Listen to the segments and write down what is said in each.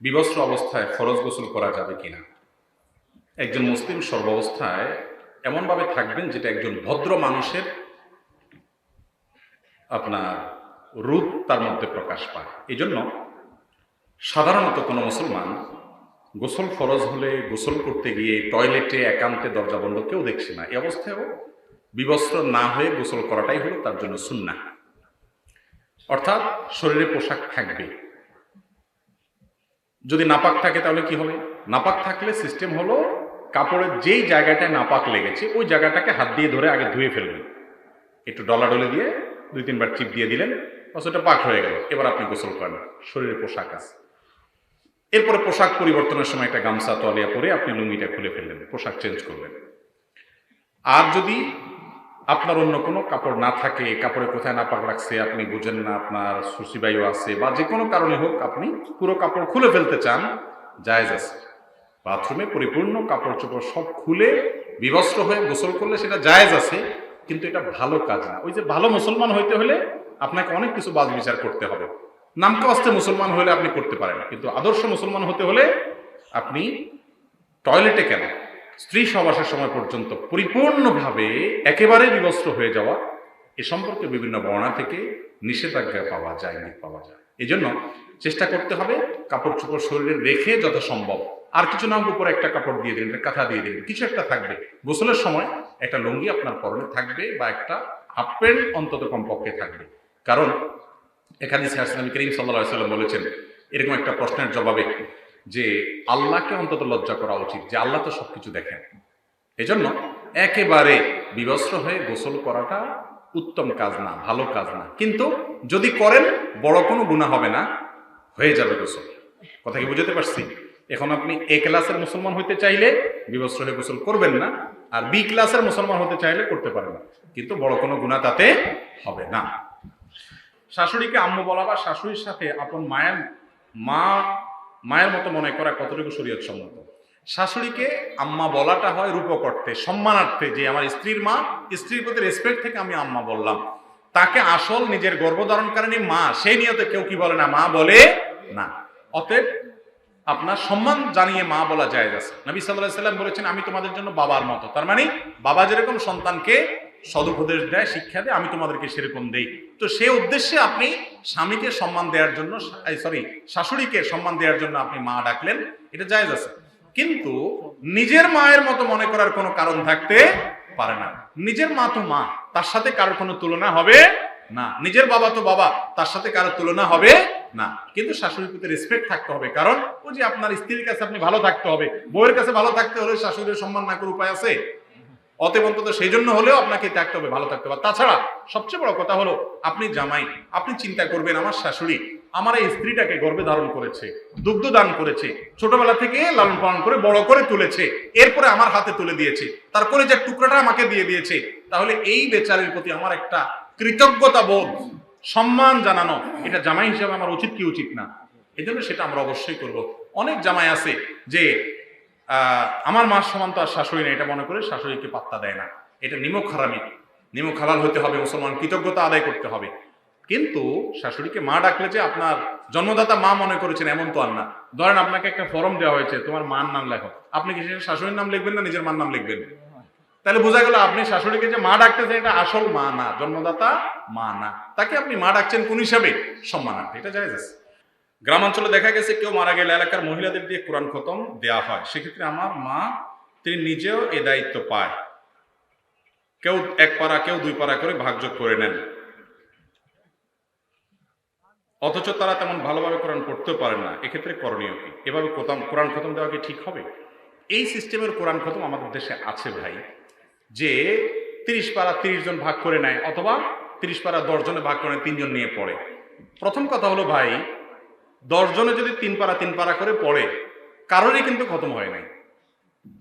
বিবস্ত্র অবস্থায় ফরজ গোসল করা যাবে কিনা? একজন মুসলিম সর্বাবস্থায় এমনভাবে থাকবেন যেটা একজন ভদ্র মানুষের আপনার রূপ তার মধ্যে প্রকাশ পায়। এই জন্য সাধারণত কোনো মুসলমান গোসল ফরজ হলে গোসল করতে গিয়ে টয়লেটে, একান্তে, দরজা বন্ধ কেউ দেখছে না। এই অবস্থায়ও বিবস্ত্র না হয়ে গোসল করাটাই হলো তার জন্য সুন্না অর্থাৎ শরীরে পোশাক থাকবে। যদি নাপাক থাকে তাহলে কি হবে? নাপাক থাকলে সিস্টেম হলো কাপড়ের যেই জায়গাটায় নাপাক লেগেছে, ওই জায়গাটাকে হাত দিয়ে ধরে আগে ধুয়ে ফেলবেন। একটু ডলাডলি দিয়ে দুই তিনবার চিপ দিয়ে দিলেন, বাস ওটা পাক হয়ে গেল। এবার আপনি গোসল করেন। শরীরে পোশাক আছে। এরপরে পোশাক পরিবর্তনের সময় একটা গামছা তলিয়া পরে আপনি লুঙ্গিটা খুলে ফেললেন, পোশাক চেঞ্জ করলেন। আর যদি আপনার অন্য কোনো কাপড় না থাকে, কাপড়ে কোথায় নাপাক রাখছে, আপনি বুঝেন না আপনার সুশিবায়ু আছে বা যে কোনো কারণে হোক আপনি পুরো কাপড় খুলে ফেলতে চান, জায়েজ আছে। বাথরুমে পরিপূর্ণ কাপড় চোপড় সব খুলে, বিবস্ত্র হয়ে গোসল করলে সেটা জায়েজ আছে, কিন্তু এটা ভালো কাজ না। ওই যে ভালো মুসলমান হইতে হলে আপনাকে অনেক কিছু বাজ বিচার করতে হবে। নামকা অস্তে মুসলমান হলে আপনি করতে পারেন কিন্তু আদর্শ মুসলমান হতে হলে আপনি টয়লেটে কেন? স্ত্রী সবাসের সময় পর্যন্ত পরিপূর্ণভাবে একেবারে বিবস্ত্র হয়ে যাওয়া, এ সম্পর্কে বিভিন্ন বর্ণা থেকে নিষেধাজ্ঞা পাওয়া যায় ইঙ্গিত পাওয়া যায়। এই জন্য চেষ্টা করতে হবে কাপড় চোপড় শরীরে রেখে যত সম্ভব আর কিছু না উপরে একটা কাপড় দিয়ে দিন, একটা কাঁথা দিয়ে দিন, কিছু একটা থাকবে। গোসলের সময় একটা লুঙ্গি আপনার পরনে থাকবে বা একটা হাফ প্যান্ট অন্তত কমপক্ষে থাকবে। কারণ এখানে সিয়াসলামী করিম সাল্লাহ সাল্লাম বলেছেন, এরকম একটা প্রশ্নের জবাবে যে আল্লাহকে অন্তত লজ্জা করা উচিত, যে আল্লাহ তো সবকিছু দেখেন। এজন্য একেবারে বিবস্ত্র হয়ে গোসল করাটা উত্তম কাজ না, ভালো কাজ না। কিন্তু যদি করেন, বড় কোনো গুণা হবে না, হয়ে যাবে গোসল। কথা কি বুঝতে পারছি? এখন আপনি এ ক্লাসের মুসলমান হইতে চাইলে বিবস্ত্র হয়ে গোসল করবেন না, আর বি ক্লাসের মুসলমান হতে চাইলে করতে পারেন না। কিন্তু বড় কোনো গুণা তাতে হবে না। শাশুড়িকে আম্মু বলা বা শাশুড়ির সাথে আপন মায়ের মা মায়ের মতো মনে করা কতটুকু শরীয়ত সম্মত শাশুড়িকে আম্মা বলাটা হয় রূপকর্তে সম্মানার্থে, যে আমার স্ত্রীর মা, স্ত্রীর প্রতি রেসপেক্ট থেকে আমি আম্মা বললাম। তাকে আসল নিজের গর্ভধারণকারিণী মা, সেই নিয়তে কেউ কি বলে না, মা বলে না। অতএব আপনার সম্মান জানিয়ে মা বলা যায় আছে। নবী সাল্লাহ সাল্লাম বলেছেন, আমি তোমাদের জন্য বাবার মতো। তার মানে বাবা যেরকম সন্তানকে সদুপদেশ দেয়, শিক্ষা দেয়, আমি তোমাদেরকে সেরকম দেই। তো সে উদ্দেশ্যে আপনি স্বামীকে সম্মান দেওয়ার জন্য সরি শাশুড়িকে সম্মান দেওয়ার জন্য আপনি মা ডাকলেন, এটা জায়েজ আছে। কিন্তু নিজের মায়ের মতো মনে করার কোনো কারণ থাকতে পারে না। নিজের মা তো মা, তার সাথে কারোর কোনো তুলনা হবে না। নিজের বাবা তো বাবা, তার সাথে কারোর তুলনা হবে না। কিন্তু শাশুড়ির প্রতি রেসপেক্ট থাকতে হবে। কারণ ওই যে আপনার স্ত্রীর কাছে আপনি ভালো থাকতে হবে, বউয়ের কাছে ভালো থাকতে হলে শাশুড়ির সম্মান না করে উপায় আছে। অতএব অন্তত সেই জন্য হলেও আপনাকে থাকতে হবে, ভালো থাকতে হবে। তাছাড়া সবচেয়ে বড় কথা হলো, আপনি জামাই, আপনি চিন্তা করবেন, আমার শাশুড়ি আমার এই স্ত্রীটাকে গর্বে ধারণ করেছে, দুগ্ধ দান করেছে, ছোটবেলা থেকে লালন পালন করে বড় করে তুলেছে, এরপরে আমার হাতে তুলে দিয়েছে তারপরে যে টুকরাটা আমাকে দিয়ে দিয়েছে, তাহলে এই বেচারের প্রতি আমার একটা কৃতজ্ঞতা বোধ, সম্মান জানানো, এটা জামাই হিসাবে আমার উচিত কি উচিত না? এই সেটা আমরা অবশ্যই করব। অনেক জামাই আছে যে আমার মা সমান তো আর শাশুড়ি নেই, এটা মনে করে শাশুড়িকে পাত্তা দেয় না। এটা নিমক হারামি। নিমক হালাল হতে হবে, মুসলমান কৃতজ্ঞতা আদায় করতে হবে। কিন্তু শাশুড়িকে মা ডাকলে যে আপনার জন্মদাতা মা মনে করেছেন, এমন তো আর না। ধরেন আপনাকে একটা ফর্ম দেওয়া হয়েছে, তোমার মার নাম লেখো। আপনি কি সেটা শাশুড়ির নাম লিখবেন না নিজের মার নাম লিখবেন? তাহলে বোঝা গেল আপনি শাশুড়িকে যে মা ডাকতেছেন, এটা আসল মা না, জন্মদাতা মা না। তাকে আপনি মা ডাকছেন কোন হিসাবে? সম্মানার্থে। এটা জায়েজ আছে। গ্রামাঞ্চলে দেখা গেছে কেউ মারা গেলে এলাকার মহিলাদের দিয়ে কোরআন খতম দেওয়া হয়। সেক্ষেত্রে আমার মা, তিনি নিজেও এ দায়িত্ব পায়। কেউ এক পারা কেউ দুই পারা করে ভাগযোগ করে নেন। অথচ তারা তেমন ভালোভাবে কোরআন পড়তেও পারে না। এক্ষেত্রে করণীয় কি? এভাবে কোথাম কোরআন খতম দেওয়া কি ঠিক হবে? এই সিস্টেমের কোরআন খতম আমাদের দেশে আছে ভাই, যে তিরিশ পারা তিরিশ জন ভাগ করে নেয়, অথবা তিরিশ পারা দশ জনে ভাগ করে তিনজন নিয়ে পড়ে। প্রথম কথা হলো ভাই দশ জনে যদি তিন পারা তিন পারা করে পড়ে, কারোরই কিন্তু খতম হয় নাই।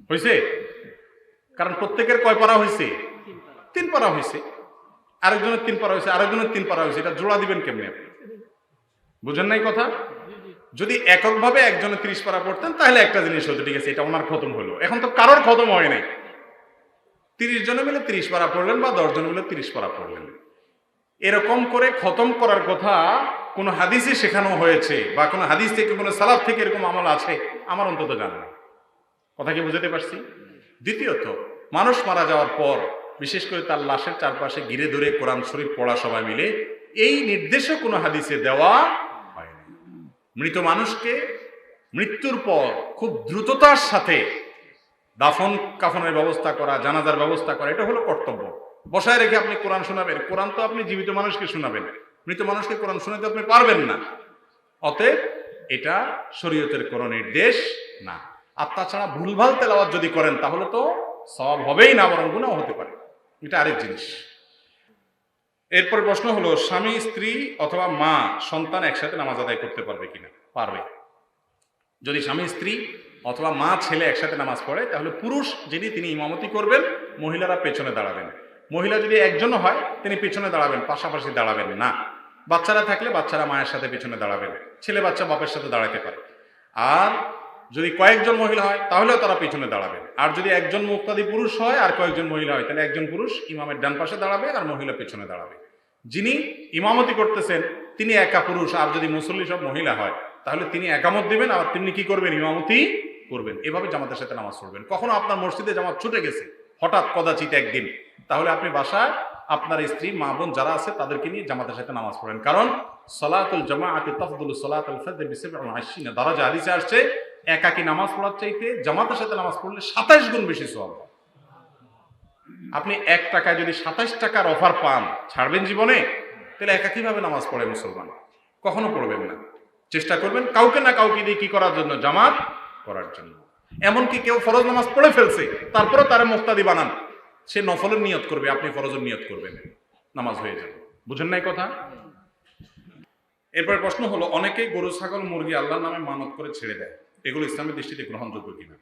হয়েছে কারণ প্রত্যেকের কয় পারা হয়েছে তিন পারা হয়েছে আরেকজনের তিন পারা হয়েছে আরেকজনের তিন পারা হয়েছে এটা জোড়া দিবেন কেমনি আপনি? বুঝেন নাই কথা? যদি এককভাবে একজনে ত্রিশ পারা পড়তেন, তাহলে একটা জিনিস হতো ঠিক আছে, এটা ওনার খতম হলো এখন তো কারোর খতম হয় নাই। তিরিশ জনে মিলে তিরিশ পারা পড়লেন বা দশ জনে মিলে তিরিশ পারা পড়লেন। এরকম করে খতম করার কথা কোনো হাদিসে শেখানো হয়েছে বা কোনো হাদিস থেকে কোনো সালাফ থেকে এরকম আমল আছে? আমার অন্তত জানা নেই। কথা কি বুঝতে পারছি? দ্বিতীয়ত, মানুষ মারা যাওয়ার পর, বিশেষ করে তার লাশের চারপাশে ঘিরে ধরে কোরআন শরীফ পড়া সবাই মিলে, এই নির্দেশও কোনো হাদিসে দেওয়া হয়নি মৃত মানুষকে মৃত্যুর পর খুব দ্রুততার সাথে দাফন কাফনের ব্যবস্থা করা, জানাজার ব্যবস্থা করা, এটা হলো কর্তব্য। বসায় রেখে আপনি কোরআন শোনাবেন। কোরআন তো আপনি জীবিত মানুষকে শোনাবেন। মৃত মানুষকে কোরআন শোনাতে আপনি পারবেন না। অতএব এটা শরীয়তের কোনো নির্দেশ না। আর তাছাড়া ভুলভাল তেলাওয়াত যদি করেন, তাহলে তো সব হবেই না, বরং গুণাও হতে পারে। এটা আরেক জিনিস। এরপর প্রশ্ন হলো, স্বামী, স্ত্রী অথবা মা, সন্তান একসাথে নামাজ আদায় করতে পারবে কিনা? পারবে। যদি স্বামী, স্ত্রী অথবা মা, ছেলে একসাথে নামাজ পড়ে, তাহলে পুরুষ যিনি, তিনি ইমামতি করবেন, মহিলারা পেছনে দাঁড়াবেন। মহিলা যদি একজন হয়, তিনি পেছনে দাঁড়াবেন, পাশাপাশি দাঁড়াবেন না। বাচ্চারা থাকলে বাচ্চারা মায়ের সাথে পেছনে দাঁড়াবেন ছেলে বাচ্চা বাপের সাথে দাঁড়াতে পারে। আর যদি কয়েকজন মহিলা হয়, তাহলেও তারা পেছনে দাঁড়াবেন আর যদি একজন মুক্তাদি পুরুষ হয় আর কয়েকজন মহিলা হয়, তাহলে একজন পুরুষ ইমামের ডান পাশে দাঁড়াবে আর মহিলা পেছনে দাঁড়াবে। যিনি ইমামতি করতেছেন, তিনি একা পুরুষ। আর যদি মুসল্লি সব মহিলা হয়, তাহলে তিনি একামত দিবেন আর তিনি কি করবেন? ইমামতি করবেন। এভাবে জামাতের সাথে নামাজ পড়বেন। কখনো আপনার মসজিদে জামাত ছুটে গেছে, হঠাৎ কদাচিত একদিন। তাহলে আপনি বাসায় আপনার স্ত্রী, মা বোন যারা আছে তাদেরকে নিয়ে জামাতের সাথে নামাজ পড়েন। কারণ সলাতুল জামাআতি তাফদুল সলাতুল ফজর বিসব'আ আশিনা দারাজা হাদিসে আসছে, একাকি নামাজ পড়ার চাইতে জামাতের সাথে নামাজ পড়লে সাতাইশ গুণ বেশি হয়। আপনি এক টাকায় যদি সাতাইশ টাকার অফার পান, ছাড়বেন জীবনে, তাহলে একাকিভাবে নামাজ পড়ে মুসলমান। কখনো পড়বেন না। চেষ্টা করবেন কাউকে না কাউকে দিয়ে কি করার জন্য, জামাত করার জন্য। এমনকি কেউ ফরজ নামাজ পড়ে ফেলছে তারপরে তারা মুক্তাদি বানান। সে নফলের নিয়ত করবে, আপনি ফরজের নিয়ত করবেন। নামাজ হয়ে যাবে। বুঝেন নাই কথা? এরপর প্রশ্ন হলো, অনেকেই গরু, ছাগল, মুরগি আল্লাহর নামে মানত করে ছেড়ে দেয়। এগুলো ইসলামের দৃষ্টিতে গ্রহণযোগ্য কিনা?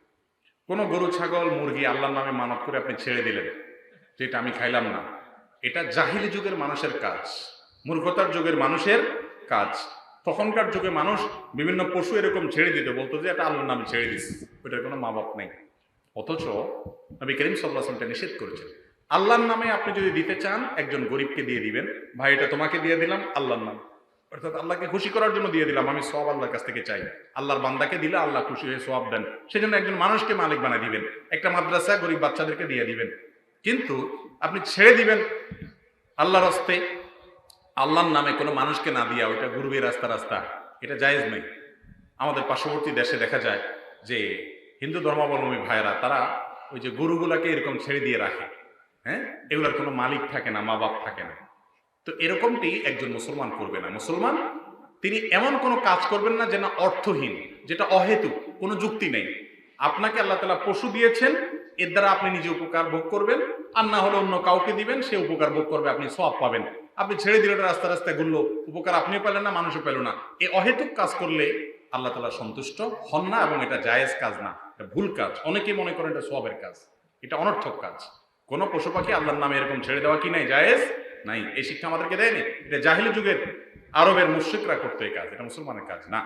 কোনো গরু, ছাগল, মুরগি আল্লাহর নামে মানত করে আপনি ছেড়ে দিলেন যেটা আমি খাইলাম না। এটা জাহিলি যুগের মানুষের কাজ, মূর্খতার যুগের মানুষের কাজ। তখনকার যুগে মানুষ বিভিন্ন পশু এরকম ছেড়ে দিত, বলতো যে এটা আল্লাহর নামে ছেড়ে দিস ওইটার কোনো মা বাপ নেই। অথচ নবী করিম সাল্লাহামটা নিষেধ করেছেন। আল্লাহর নামে আপনি যদি দিতে চান, একজন গরিবকে দিয়ে দিবেন। ভাই, এটা তোমাকে দিয়ে দিলাম, আল্লাহর নাম। অর্থাৎ আল্লাহকে খুশি করার জন্য দিয়ে দিলাম, আমি সব আল্লাহর কাছ থেকে চাই। আল্লাহর বান্দাকে দিলে আল্লাহ খুশি হয়ে সব দেন। সেজন্য একজন মানুষকে মালিক বানিয়ে দিবেন। একটা মাদ্রাসা গরিব বাচ্চাদেরকে দিয়ে দিবেন। কিন্তু আপনি ছেড়ে দিবেন আল্লাহর হস্তে। আল্লাহর নামে কোনো মানুষকে না দিয়া ওইটা ঘুরবে রাস্তা রাস্তা। এটা জায়েজ নেই আমাদের পার্শ্ববর্তী দেশে দেখা যায় যে হিন্দু ধর্মাবলম্বী ভাইয়েরা, তারা ওই যে গরুগুলাকে এরকম ছেড়ে দিয়ে রাখে হ্যাঁ? এগুলার কোনো মালিক থাকে না মা বাপ থাকে না। তো এরকমটি একজন মুসলমান করবে না। মুসলমান, তিনি এমন কোনো কাজ করবেন না যে না অর্থহীন, যেটা অহেতুক কোনো যুক্তি নেই। আপনাকে আল্লাহ তালা পশু দিয়েছেন, এর দ্বারা আপনি নিজে উপকার ভোগ করবেন, আর না হলে অন্য কাউকে দিবেন, সে উপকার ভোগ করবে, আপনি সব পাবেন। আপনি ছেড়ে দিলে রাস্তা রাস্তায় ঘুরলো উপকার আপনিও পেলেন না, মানুষও পেল না। এই অহেতুক কাজ করলে আল্লাহ তালা সন্তুষ্ট হন না এবং এটা জায়েজ কাজ না, এটা ভুল কাজ। অনেকেই মনে করেন এটা সবের কাজ, এটা অনর্থক কাজ। কোনো পশু পাখি আল্লাহর নামে এরকম ছেড়ে দেওয়া কি নাই, জায়েজ নাই। এই শিক্ষা আমাদেরকে দেয়নি। এটা জাহিলি যুগের আরবের মুশ্রিকরা করতে এই কাজ, এটা মুসলমানের কাজ না।